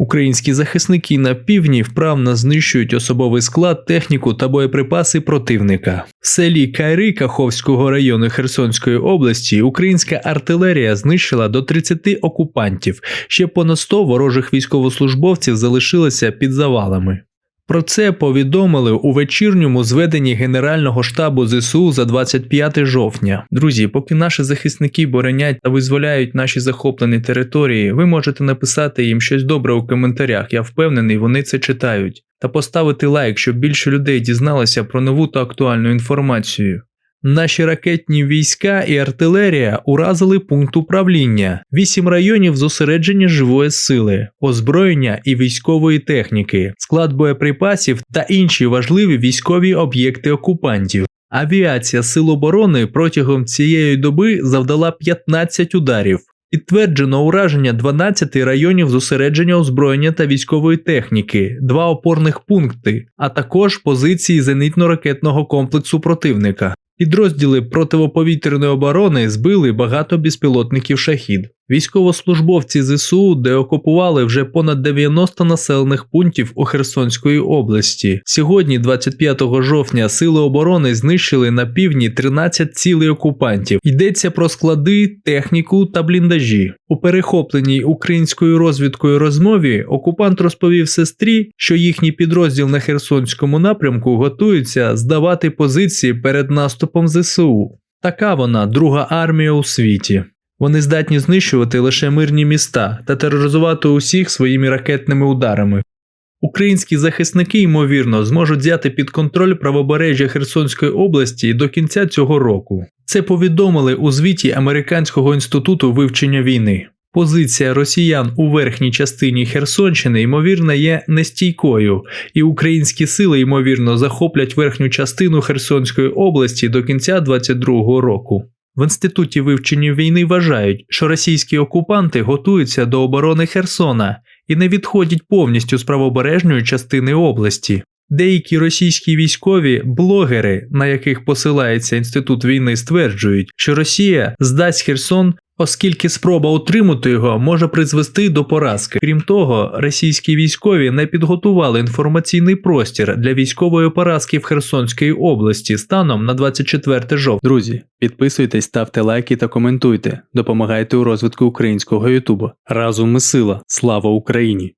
Українські захисники на півдні вправно знищують особовий склад, техніку та боєприпаси противника. В селі Кайри Каховського району Херсонської області українська артилерія знищила до 30 окупантів. Ще понад 100 ворожих військовослужбовців залишилося під завалами. Про це повідомили у вечірньому зведенні Генерального штабу ЗСУ за 25 жовтня. Друзі, поки наші захисники боронять та визволяють наші захоплені території, ви можете написати їм щось добре у коментарях. Я впевнений, вони це читають. Та поставити лайк, щоб більше людей дізналося про нову та актуальну інформацію. Наші ракетні війська і артилерія уразили пункт управління, вісім районів зосередження живої сили, озброєння і військової техніки, склад боєприпасів та інші важливі військові об'єкти окупантів. Авіація Сил оборони протягом цієї доби завдала 15 ударів. Підтверджено ураження 12 районів зосередження озброєння та військової техніки, два опорних пункти, а також позиції зенітно-ракетного комплексу противника. Підрозділи противоповітряної оборони збили багато безпілотників шахід. Військовослужбовці ЗСУ деокупували вже понад 90 населених пунктів у Херсонської області. Сьогодні, 25 жовтня, сили оборони знищили на півдні 13 цілей окупантів. Йдеться про склади, техніку та бліндажі. У перехопленій українською розвідкою розмові окупант розповів сестрі, що їхній підрозділ на Херсонському напрямку готується здавати позиції перед наступом ЗСУ. Така вона друга армія у світі. Вони здатні знищувати лише мирні міста та тероризувати усіх своїми ракетними ударами. Українські захисники, ймовірно, зможуть взяти під контроль правобережжя Херсонської області до кінця цього року. Це повідомили у звіті Американського інституту вивчення війни. Позиція росіян у верхній частині Херсонщини, ймовірно, є нестійкою, і українські сили, ймовірно, захоплять верхню частину Херсонської області до кінця 2022 року. В інституті вивчення війни вважають, що російські окупанти готуються до оборони Херсона і не відходять повністю з правобережної частини області. Деякі російські військові блогери, на яких посилається інститут війни, стверджують, що Росія здасть Херсон, оскільки спроба утримати його може призвести до поразки. Крім того, російські військові не підготували інформаційний простір для військової поразки в Херсонській області станом на 24 жовтня. Друзі, підписуйтесь, ставте лайки та коментуйте. Допомагайте у розвитку українського Ютубу. Разом ми сила. Слава Україні!